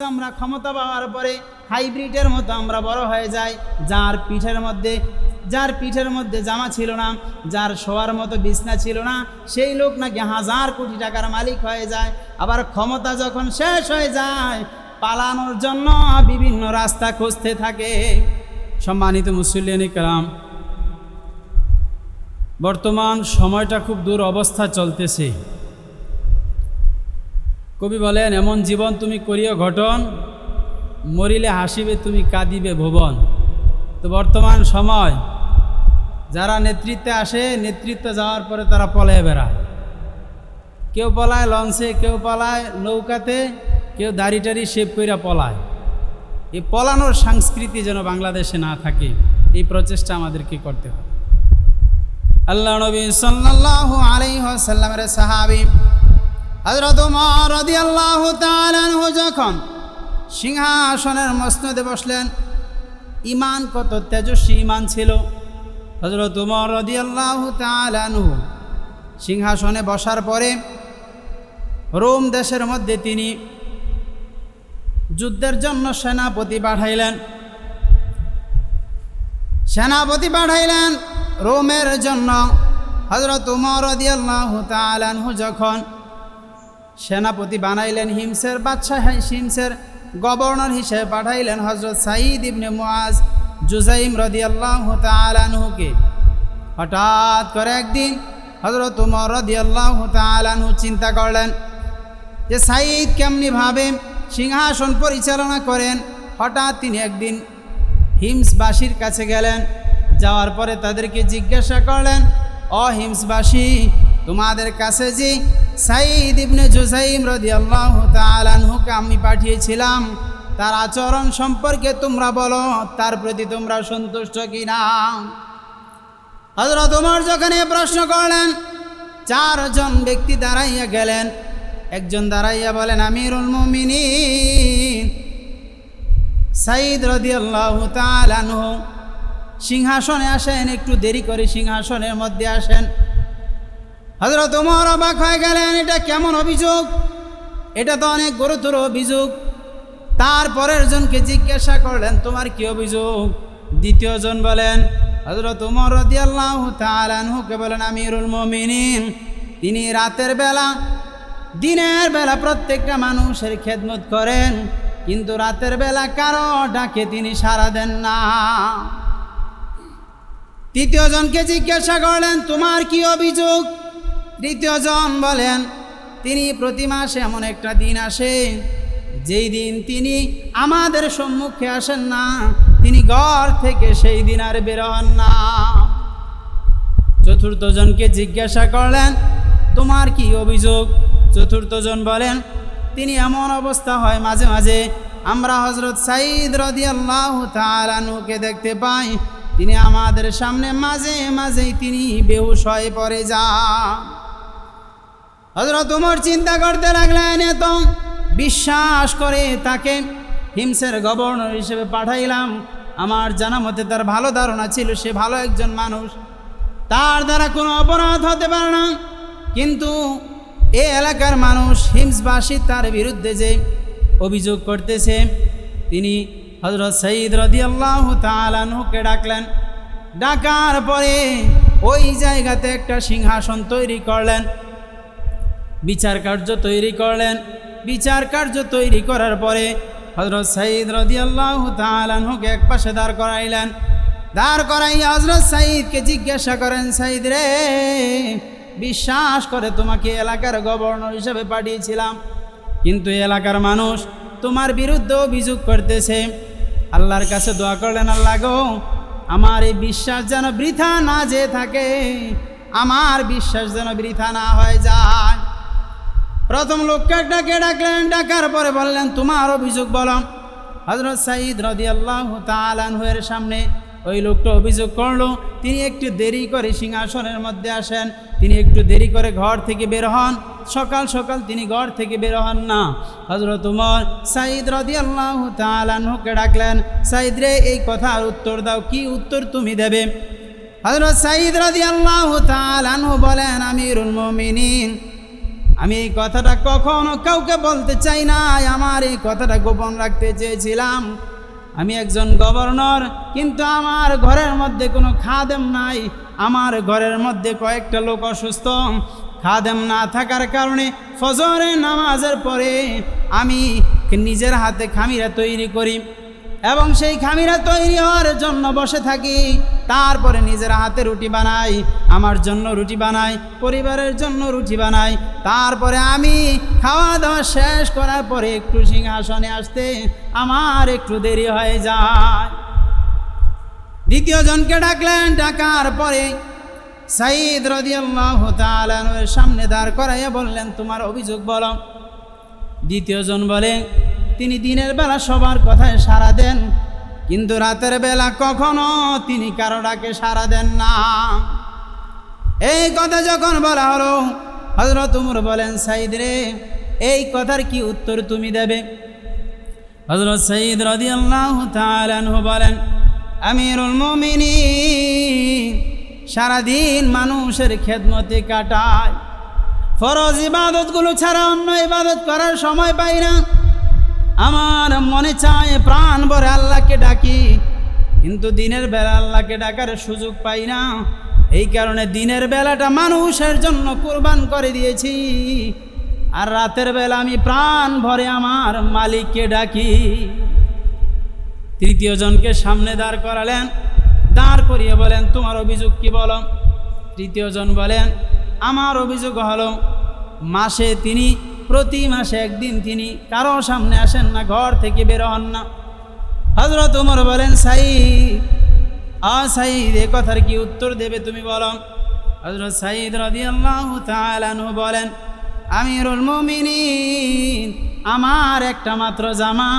আমরা ক্ষমতা পাওয়ার পরে হাইব্রিডের মতো আমরা বড় হয়ে যাই। যার পিঠের মধ্যে, যার পিঠের মধ্যে জামা ছিল না, যার শোয়ার মতো বিছনা ছিল না, সেই লোক নাকি হাজার কোটি টাকার মালিক হয়ে যায়। আবার ক্ষমতা যখন শেষ হয়ে যায়, পালানোর জন্য বিভিন্ন রাস্তা খুঁজতে থাকে। সম্মানিত মুসলিয়ান কালাম বর্তমান সময়টা খুব দূর অবস্থা চলতেছে। কবি বলেন, এমন জীবন তুমি করিও ঘটন, মরিলে হাসিবে তুমি কাঁদিবে ভুবন। তো বর্তমান সময় যারা নেতৃত্বে আসে, নেতৃত্বে যাওয়ার পরে তারা পলায় বেড়ায়। কেউ পলায় লঞ্চে, কেউ পলায় নৌকাতে, কেউ দাড়ি টাড়ি শেভ কইরা পলায়। এই পলানোর সংস্কৃতি যেন বাংলাদেশে না থাকে, এই প্রচেষ্টা আমাদেরকে করতে হবে। আল্লাহ নবী সাল্লাল্লাহু আলাইহি ওয়াসাল্লামের সাহাবী তাআলা আনহু যখন সিংহাসনের মসনদে বসলেন ইমান কত তেজস্বী ইমান ছিল। হযরত ওমর রাদিয়াল্লাহু তাআলা আনহু সিংহাসনে বসার পরে রোম দেশের মধ্যে তিনি যুদ্ধের জন্য সেনাপতি পাঠাইলেন। সেনাপতি পাঠাইলেন রোমের জন্য। হজরত উমর রদিয়াল্লাহু তালানহু যখন সেনাপতি বানাইলেন হিমসের বাদশাহ হিমসের, গভর্নর হিসেবে পাঠাইলেন হজরত সাঈদ ইবনে মুআজ জুজাইম রদিয়াল্লাহু তালানহুকে হঠাৎ করে একদিন হজরত উমর রদিয়াল্লাহু তালানহু চিন্তা করলেন যে সাঈদ কেমনিভাবে সিংহাসন পরিচালনা করেন। হঠাৎ তিনি একদিন হিমসবাসীর কাছে গেলেন, যাওয়ার পরে তাদেরকে জিজ্ঞাসা করলেন, অ হিমসবাসী, তোমাদের কাছে যে সাইদ ইবনে জুসাইম আল্লাহ তালানহুকে আমি পাঠিয়েছিলাম। তার আচরণ সম্পর্কে তোমরা বলো, তার প্রতি তোমরা সন্তুষ্ট কিনা? হজরত উমর যখন এ প্রশ্ন করলেন, চারজন ব্যক্তি দাঁড়াইয়া গেলেন। একজন দাঁড়াইয়া বলেন, আমিরুল মুমিনিন। সাইদ আল্লাহ তালানহু সিংহাসনে আসেন, একটু দেরি করে সিংহাসনের মধ্যে আসেন। হজরত উমর অবাক হয়ে গেলেন, এটা কেমন অভিযোগ? এটা তো অনেক গুরুতর অভিযোগ। তারপরের জনকে জিজ্ঞাসা করলেন, তোমার কি অভিযোগ? দ্বিতীয় জন বলেন হজরত উমর তালানহুকে বলেন, আমিরুল মমিনিন, তিনি রাতের বেলা, দিনের বেলা প্রত্যেকটা মানুষের খেদমত করেন, কিন্তু রাতের বেলা কারও ডাকে তিনি সাড়া দেন না। তৃতীয় জনকে জিজ্ঞাসা করলেন, তোমার কি অভিযোগ? তৃতীয় জন বলেন, তিনি প্রতি মাসে এমন একটা দিন আসে, যেই দিন তিনি আমাদের সম্মুখে আসেন না, তিনি ঘর থেকে সেই দিন আর বেরোন না। চতুর্থ জনকে জিজ্ঞাসা করলেন, তোমার কি অভিযোগ? চতুর্থ জন বলেন, তিনি এমন অবস্থা হয় মাঝে মাঝে, আমরা হজরত সাইদ রদি আল্লাহ তালানুকে দেখতে পাই, তিনি আমাদের সামনে মাঝে মাঝেই তিনি বেহুশ হয়ে পড়ে যান। হজরত উমর চিন্তা করতে লাগলেন এত বিশ্বাস করে তাকে হিমসের গভর্নর হিসেবে পাঠাইলাম। আমার জানা মতে তার ভালো ধারণা ছিল সে ভালো একজন মানুষ। তার দ্বারা কোনো অপরাধ হতে পারে না। কিন্তু এ এলাকার মানুষ হিমসবাসী তার বিরুদ্ধে যে অভিযোগ করতেছে, তিনি হজরত সঈদ রদি আল্লাহ তালানহুকে ডাকলেন। ডাকার পরে ওই জায়গাতে একটা সিংহাসন তৈরি করলেন। বিচার কার্য তৈরি করলেন। বিচার কার্য তৈরি করার পরে হজরত সাইদ রদি আল্লাহ তালানহুকে এক পাশে দাঁড় করাইলেন। দাঁড় করাইয়া হজরত সঈদকে জিজ্ঞাসা করেন সাইদ রে, বিশ্বাস করে তোমাকে এলাকার গভর্নর হিসেবে পাঠিয়েছিলাম। কিন্তু এলাকার মানুষ তোমার বিরুদ্ধে অভিযোগ করতেছে। আল্লাহর কাছে দোয়া করলেন, আল্লাহ গো, আমার এই বিশ্বাস যেন বৃথা না যে থাকে। আমার বিশ্বাস যেন বৃথা না হয়ে যায়। প্রথম লোককে ডাকে, ডাকলেন, ডাকার পরে বললেন, তোমার অভিযোগ বলো। হজরত সাইদ রদি আল্লাহ তালানহের সামনে ওই লোকটা অভিযোগ করল, তিনি একটু দেরি করে সিংহাসনের মধ্যে আসেন, তিনি একটু দেরি করে ঘর থেকে বের হন। সকাল সকাল তিনি ঘর থেকে বের হন না। হজরত উমর সাইদ রদি আল্লাহ তালানহুকে ডাকলেন সাইদ রে, এই কথার উত্তর দাও, কি উত্তর তুমি দেবে? হজরত সাইদ রদি আল্লাহ তালানহু বলেন, আমিরুল মমিনিন। আমি এই কথাটা কখনো কাউকে বলতে চাই না, আমার এই কথাটা গোপন রাখতে চেয়েছিলাম। আমি একজন গভর্নর, কিন্তু আমার ঘরের মধ্যে কোনো খাদেম নাই। আমার ঘরের মধ্যে কয়েকটা লোক অসুস্থ। খাদেম না থাকার কারণে ফজরে নামাজের পরে আমি নিজের হাতে খামিরা তৈরি করি এবং সেই খামিরা তৈরি হওয়ার জন্য বসে থাকি। তারপরে নিজের হাতে রুটি বানাই, আমার জন্য রুটি বানাই, পরিবারের জন্য রুটি বানাই। তারপরে আমি খাওয়া দাওয়া শেষ করার পরে একটু সিংহাসনে আসতে আমার একটু দেরি হয়ে যায়। দ্বিতীয় জনকে ডাকলেন, ডাকার পরে সাইদ রদিয়াল্লাহ তালের সামনে দাঁড় করাইয়া বললেন, তোমার অভিযোগ বলো। দ্বিতীয় জন বলে, তিনি দিনের বেলা সবার কথায় সারা দেন কিন্তু রাতের বেলা কখনো তিনি কারও ডাকে সাড়া দেন না। এই কথা যখন বলা হলো হজরত উমর বলেন সাইদ রে, এই কথার কি উত্তর তুমি দেবে? হজরত সঈদ রদি আল্লাহ বলেন, আমিরুল মমিনী সারাদিন মানুষের খেদমতে কাটায়। ফরজ ইবাদতগুলো ছাড়া অন্য ইবাদত করার সময় পাই না। আমার মনে চায় প্রাণ ভরে আল্লাহকে ডাকি। কিন্তু দিনের বেলা আল্লাহকে ডাকার সুযোগ পাই না। এই কারণে দিনের বেলাটা মানুষের জন্য কোরবান করে দিয়েছি। আর রাতের বেলা আমি প্রাণ ভরে আমার মালিককে ডাকি। তৃতীয় জনকে সামনে দাঁড় করালেন। দাঁড় করিয়ে বলেন, তোমার অভিযোগ কি বলো? তৃতীয় জন বলেন, আমার অভিযোগ হলো, মাসে তিনি প্রতি মাসে একদিন তিনি কারও সামনে আসেন না, ঘর থেকে বের হন না। হজরত উমর বলেন সাই আ সাইদ এ কথার কি উত্তর দেবে তুমি বলো? হজরত সাইদ রদি আল্লাহ তালানু বলেন, আমিরুল মুমিনিন, আমার একটা মাত্র জামা।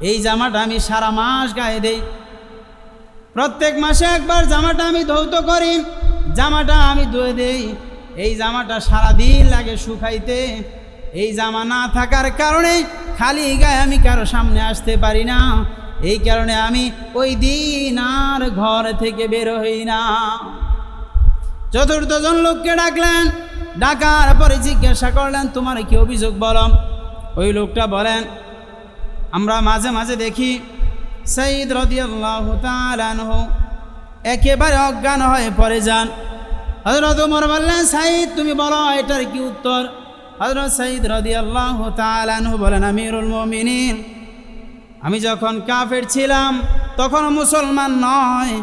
এই জামাটা আমি সারা মাস গায়ে দেই। প্রত্যেক মাসে একবার জামাটা আমি ধৌত করি। জামাটা আমি ধুয়ে দেই। এই জামাটা সারা দিন লাগে শুকাইতে। এই জামা না থাকার কারণে খালি গায়ে আমি কারও সামনে আসতে পারি না। এই কারণে আমি ওই দিন আর ঘর থেকে বের হই না। চতুর্থ জন লোককে ডাকলেন, ডাকার পরে জিজ্ঞাসা করলেন, তোমার কি অভিযোগ বলো? ওই লোকটা বলেন, আমরা মাঝে মাঝে দেখি সঈদ রদিয়াল্লাহ তালানহ একেবারে অজ্ঞান হয়ে পড়ে যান। হজরত উমর বললেন সাইদ তুমি বলো, এটার কি উত্তর? হজরত সঈদ রদিয়াল্লাহ তালানহ বলেন, আমিরুল মমিনিন, আমি যখন কাফের ছিলাম, তখন মুসলমান নয়।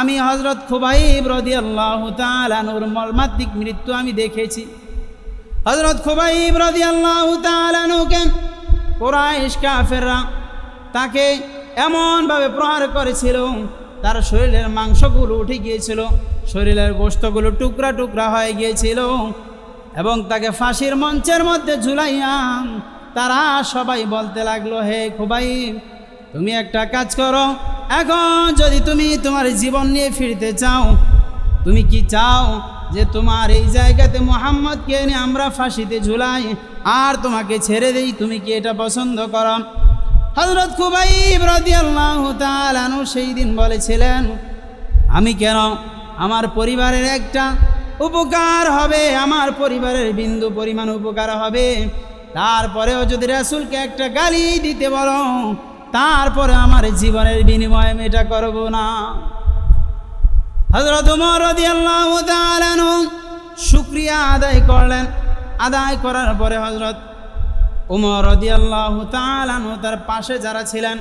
আমি হজরত খুবাইব রদি আল্লাহ তালানুর মর্মাত্মিক মৃত্যু আমি দেখেছি। হজরত খুবাইব রদি আল্লাহ তালানুকে কোরআশ কাফেররা তাকে এমনভাবে প্রহার করেছিল, তার শরীরের মাংসগুলো উঠে গিয়েছিল, শরীরের গোস্তগুলো টুকরা টুকরা হয়ে গিয়েছিল। এবং তাকে ফাঁসির মঞ্চের মধ্যে ঝুলাইয়া তারা সবাই বলতে লাগল, হে খুবাই তুমি একটা কাজ করো। এখন যদি তুমি তোমার জীবন নিয়ে ফিরতে চাও, তুমি কি চাও যে তোমার এই জায়গাতে মোহাম্মদকে এনে আমরা ফাঁসিতে ঝুলাই? আর তোমাকে ছেড়ে দেই, তুমি কি এটা পছন্দ করো? হজরত খুবাই আল্লাহ তালানু সেই দিন বলেছিলেন, আমি কেন? আমার পরিবারের একটা উপকার হবে, আমার পরিবারের বিন্দু পরিমাণ উপকার হবে। তারপরেও যদি রাসুলকে একটা গালি দিতে বলো, তারপরে আমার জীবনের বিনিময়ে আমি এটা করব না। হজরত শুক্রিয়া আদায় করলেন। আদায় করার পরে হজরত উমর তার পাশে যারা ছিলেন,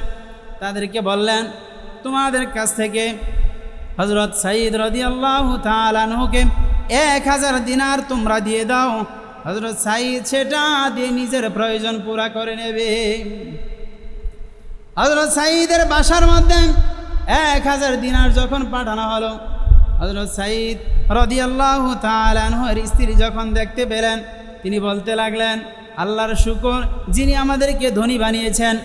তাদেরকে বললেন, তোমাদের কাছ থেকে হজরত সাইদ রাদিয়াল্লাহু তাআলা নুকে এক হাজার দিনার তোমরা দিয়ে দাও। হজরত সাইদ সেটা দিয়ে নিজের প্রয়োজন পুরা করে নেবে। হজরত সাইদের বাসার মধ্যে এক হাজার দিনার যখন পাঠানো হলো হজরত সাইদ রদিয়াল্লাহ তালানহর স্ত্রী যখন দেখতে পেলেন, তিনি বলতে লাগলেন, আল্লাহর শুকর, যিনি আমাদেরকে ধনী বানিয়েছেন,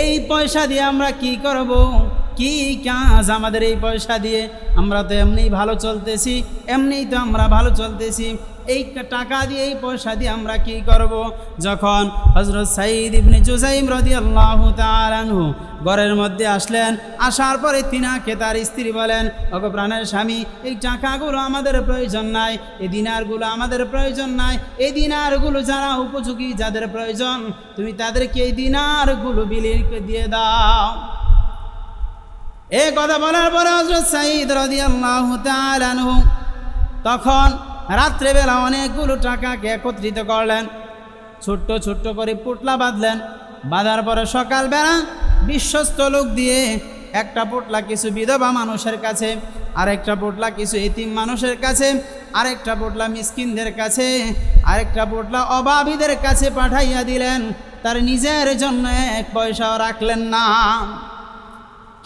এই পয়সা দিয়ে আমরা কি করব? কি কাজ আমাদের এই পয়সা দিয়ে? আমরা তো এমনিই ভালো চলতেছি, এমনিই তো আমরা ভালো চলতেছি। এই টাকা দিয়ে, এই পয়সা দিয়ে আমরা কি করব? যখন হজরত সাইদ ইবনে জুজাইম রাদিয়াল্লাহু তাআলা আনহু ঘরের মধ্যে আসলেন, আসার পরে তিনাকে তার স্ত্রী বলেন, ওগো প্রাণের স্বামী, এই টাকাগুলো আমাদের প্রয়োজন নাই, এই দিনারগুলো আমাদের প্রয়োজন নাই, এই দিনারগুলো যারা উপযোগী যাদের প্রয়োজন, তুমি তাদেরকে এই দিনারগুলো বিলিয়ে দিয়ে দাও। এই কথা বলার পরে হজরত সাইদ রাদিয়াল্লাহু তাআলা তখন রাত্রেবেলা অনেকগুলো টাকাকে একত্রিত করলেন। ছোট্ট ছোট্ট করে পুটলা বাঁধলেন। বাঁধার পরে সকালবেলা বিশ্বস্ত লোক দিয়ে একটা পোটলা কিছু বিধবা মানুষের কাছে, আরেকটা পোটলা কিছু এতিম মানুষের কাছে, আরেকটা পোটলা মিসকিনদের কাছে, আরেকটা পোটলা অভাবীদের কাছে পাঠাইয়া দিলেন। তার নিজের জন্য এক পয়সাও রাখলেন না।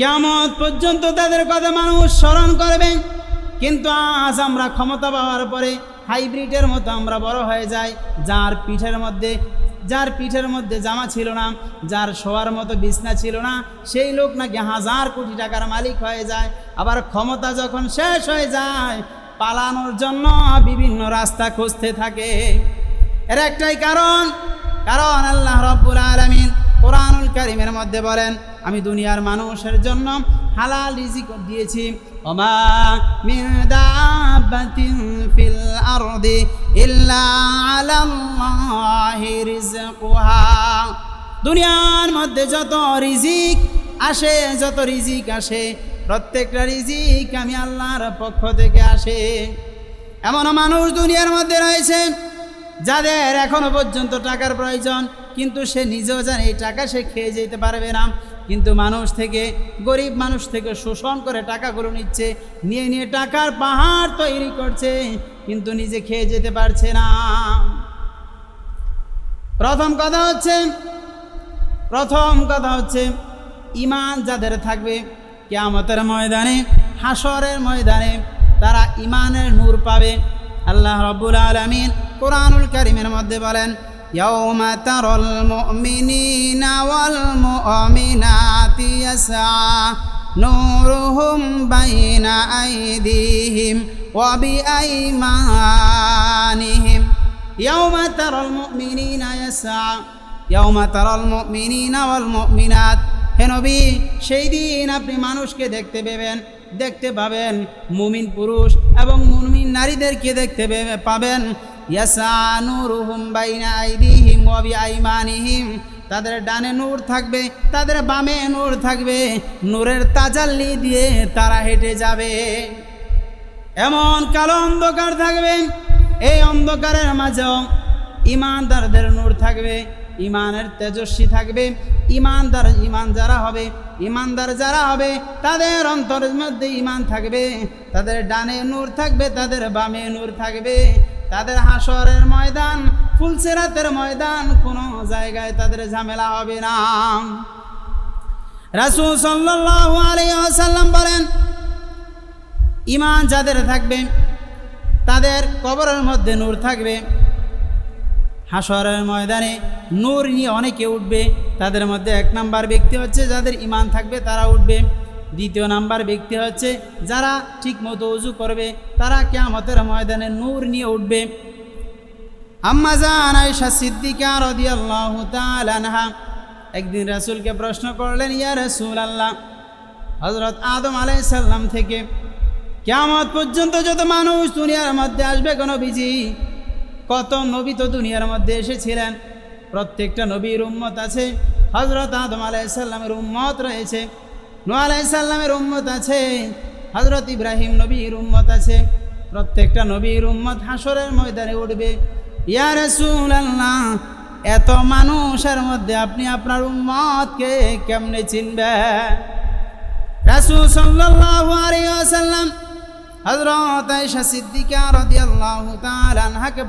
কেমন পর্যন্ত তাদের কথা মানুষ স্মরণ করবে। কিন্তু আজ আমরা ক্ষমতা পাওয়ার পরে হাইব্রিডের মতো আমরা বড় হয়ে যাই, যার পিঠের মধ্যে, যার পিঠের মধ্যে জামা ছিল না, যার শোয়ার মতো বিছনা ছিল না, সেই লোক নাকি হাজার কোটি টাকার মালিক হয়ে যায়। আবার ক্ষমতা যখন শেষ হয়ে যায়, পালানোর জন্য বিভিন্ন রাস্তা খুঁজতে থাকে। এর একটাই কারণ কারণ আল্লাহ রব্বুল আলমিন কোরআনুল কারিমের মধ্যে বলেন, আমি দুনিয়ার মানুষের জন্য হালাল রিজিক দিয়েছি। আরদি ইল্লা দুনিয়ার মধ্যে যত রিজিক আসে, যত রিজিক আসে, প্রত্যেকটা রিজিক আমি আল্লাহর পক্ষ থেকে আসে। এমন মানুষ দুনিয়ার মধ্যে রয়েছে, যাদের এখনও পর্যন্ত টাকার প্রয়োজন কিন্তু সে নিজেও জানে এই টাকা সে খেয়ে যেতে পারবে না। কিন্তু মানুষ থেকে, গরিব মানুষ থেকে শোষণ করে টাকাগুলো নিচ্ছে, নিয়ে নিয়ে টাকার পাহাড় তৈরি করছে, কিন্তু নিজে খেয়ে যেতে পারছে না। প্রথম কথা হচ্ছে, প্রথম কথা হচ্ছে ইমান যাদের থাকবে, কেয়ামতের ময়দানে হাসরের ময়দানে তারা ইমানের নূর পাবে। আল্লাহ রব্বুল আলমিন কোরআনুল করিমের মধ্যে বলেন يوم ترى المؤمنين والمؤمنات يسعى نورهم بين أيديهم وبأيمانهم يوم ترى المؤمنين يسعى يوم ترى المؤمنين والمؤمنات হে নবী সেই দিন আপনি মানুষকে দেখতে পাবেন দেখতে পাবেন মুমিন পুরুষ এবং মুমিন নারীদেরকে দেখতে পে- তাদের ডানে নূর থাকবে, তাদের বামে নূর থাকবে। নূরের তাজাল্লি দিয়ে তারা হেঁটে যাবে। এমন কালো অন্ধকার থাকবে, এই অন্ধকারের মাঝেও ইমানদারদের নূর থাকবে, ইমানের তেজস্বী থাকবে। ইমানদার ইমান যারা হবে, ইমানদার যারা হবে, তাদের অন্তরের মধ্যে ইমান থাকবে। তাদের ডানে নূর থাকবে, তাদের বামে নূর থাকবে। তাদের হাসরের ময়দান ফুলসেরাতের ময়দান, কোনো জায়গায় তাদের ঝামেলা হবে না। রাসূল সাল্লাল্লাহু বলেন ইমান যাদের থাকবে, তাদের কবরের মধ্যে নূর থাকবে। হাসরের ময়দানে নূর নিয়ে অনেকে উঠবে, তাদের মধ্যে এক নাম্বার ব্যক্তি হচ্ছে যাদের ইমান থাকবে, তারা উঠবে। দ্বিতীয় নাম্বার ব্যক্তি হচ্ছে যারা ঠিকমতো উজু করবে, তারা কেয়ামতের ময়দানে নূর নিয়ে উঠবে। আম্মা জান সিদ্দিকা একদিন রাসূলকে প্রশ্ন করলেন, ইয়া রাসূল আল্লাহ হজরত আদম আলাইসাল্লাম থেকে কিয়ামত পর্যন্ত যত মানুষ দুনিয়ার মধ্যে আসবে, কোনো বিজি কত নবী তো দুনিয়ার মধ্যে এসেছিলেন। প্রত্যেকটা নবীর উম্মত আছে হজরত আদম আলাইসাল্লামের উম্মত রয়েছে। নো আলাইসাল্লামের উম্মত আছে হজরত ইব্রাহিম নবীর উম্মত আছে, প্রত্যেকটা নবীর উম্মত হাসরের ময়দানে উঠবে। ইয়া রাসূল আল্লাহ এত মানুষের মধ্যে আপনি আপনার উম্মতকে কেমনে আয়েশা সিদ্দিকা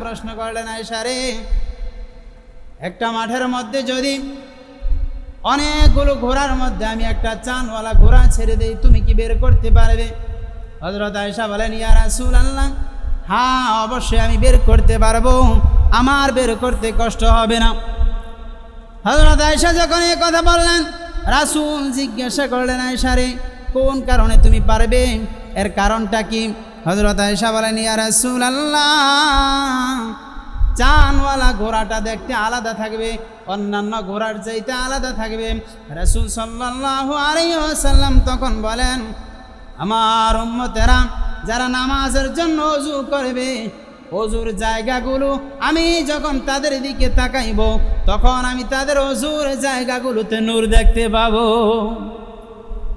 প্রশ্ন করলেন একটা মাঠের মধ্যে যদি অনেকগুলো ঘোড়ার মধ্যে আমি একটা চানওয়ালা ঘোড়া ছেড়ে দেই, তুমি কি বের করতে পারবে? হযরত আয়েশা বলেন, ইয়া রাসূলুল্লাহ হ্যাঁ অবশ্যই আমি বের করতে পারব। আমার বের করতে কষ্ট হবে না। হজরত আয়সা যখন এই কথা বললেন, রাসুল জিজ্ঞাসা করলেন আয়সা রে, কোন কারণে তুমি পারবে? এর কারণটা কি? হজরত আয়সা বলেন, ইয়া রাসূল আল্লাহ চানওয়ালা ঘোড়াটা দেখতে আলাদা থাকবে অন্যান্য ঘোড়ার চাইতে আলাদা থাকবে। রাসূল সাল্লাল্লাহু আলাইহি ওয়াসাল্লাম তখন বলেন, আমার উম্মতেরা যারা নামাজের জন্য অজু করবে, অজুর জায়গাগুলো আমি যখন তাদের দিকে তাকাইব, তখন আমি তাদের অজুর জায়গাগুলোতে নূর দেখতে পাবো।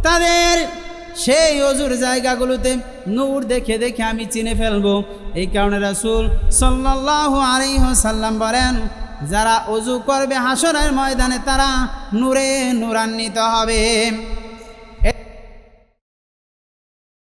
তাদের সেই অজুর জায়গাগুলোতে নূর দেখে দেখে আমি চিনে ফেলব। এই কারণে রাসূল সাল্লাল্লাহু আলাইহি সাল্লাম বলেন যারা অজু করবে হাসরের ময়দানে তারা নূরে নূরান্বিত হবে।